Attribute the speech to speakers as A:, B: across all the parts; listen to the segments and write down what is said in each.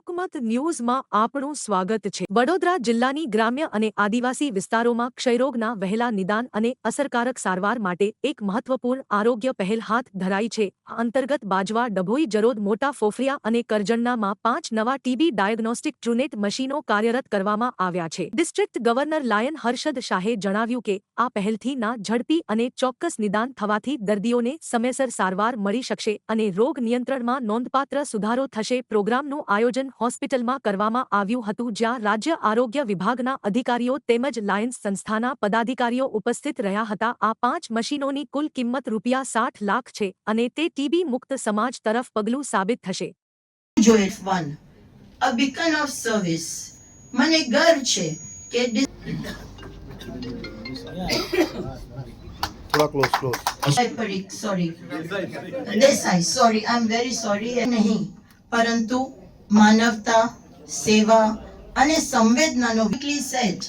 A: કિંમત ન્યૂઝમાં આપણું સ્વાગત છે. વડોદરા જિલ્લાની ગ્રામ્ય અને આદિવાસી વિસ્તારોમાં ક્ષયરોગના વહેલા નિદાન અને અસરકારક સારવાર માટે એક મહત્વપૂર્ણ આરોગ્ય પહેલ હાથ ધરાઈ છે. આ અંતર્ગત બાજવા, ડભોઈ, જરોદ, મોટા ફોફરિયા અને કરજણનામાં પાંચ નવા ટીબી ડાયગ્નોસ્ટિક ટ્રુનેટ મશીનો કાર્યરત કરવામાં આવ્યા છે. ડિસ્ટ્રિક્ટ ગવર્નર લાયન હર્ષદ શાહે જણાવ્યું કે, આ પહેલથી ના ઝડપી અને ચોક્કસ નિદાન થવાથી દર્દીઓને સમયસર સારવાર મળી શકશે અને રોગ નિયંત્રણમાં નોંધપાત્ર સુધારો થશે. પ્રોગ્રામનું આયોજન હોસ્પિટલમાં કરવામાં આવ્યું હતું જ્યાં રાજ્ય આરોગ્ય વિભાગના અધિકારીઓ તેમજ લાયન્સ સંસ્થાના પદાધિકારીઓ ઉપસ્થિત રહ્યા હતા. આ પાંચ મશીનોની કુલ કિંમત રૂપિયા સાઠ લાખ છે અને તે ટીબી મુક્ત સમાજ તરફ પગલું સાબિત થશે.
B: જોઈટ વન અ બીકન મને ગર્વ છે કે
C: થોડા close close
B: sorry Desai sorry I am very sorry નહીં. પરંતુ માનવતા, સેવા અને સંવેદનાનો weekly set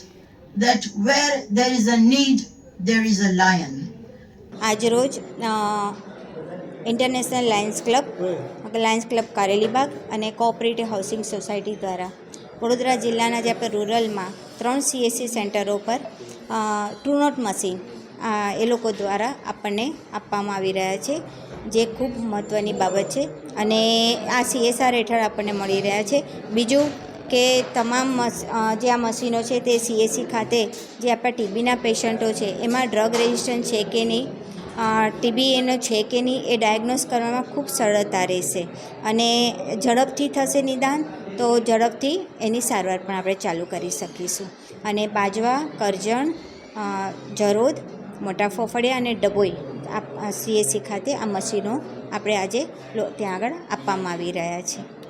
B: that where there is a need, there is a lion.
D: આજરોજ international lions club lions club Karelibaug અને કોઓપરેટિવ હાઉસિંગ સોસાયટી દ્વારા વડોદરા જિલ્લાના જે આપણે રૂરલમાં ત્રણ સીએસસી સેન્ટરો પર ટ્રુનોટ મશીન એ લોકો દ્વારા આપણને આપવામાં આવી રહ્યા છે. જે ખૂબ મહત્ત્વની બાબત છે. અને આ સીએસઆર હેઠળ આપણને મળી રહ્યા છે. બીજું કે તમામ જે આ મશીનો છે તે સીએસસી ખાતે જે આપણા ટીબીના પેશન્ટો છે, એમાં ડ્રગ રેઝિસ્ટન્ટ છે કે નહીં ટીબી એનો છે કે નહીં, એ ડાયગ્નોસ કરવામાં ખૂબ સરળતા રહેશે. અને ઝડપથી થશે નિદાન, તો ઝડપથી એની સારવાર પણ આપણે ચાલુ કરી શકીશું. અને બાજવા, કરજણ જરોદ, મોટા ફોફડિયા અને ડભોઈ આ સીએસસી ખાતે આ મશીનો આપણે આજે ત્યાં આગળ આપવામાં આવી રહ્યા છે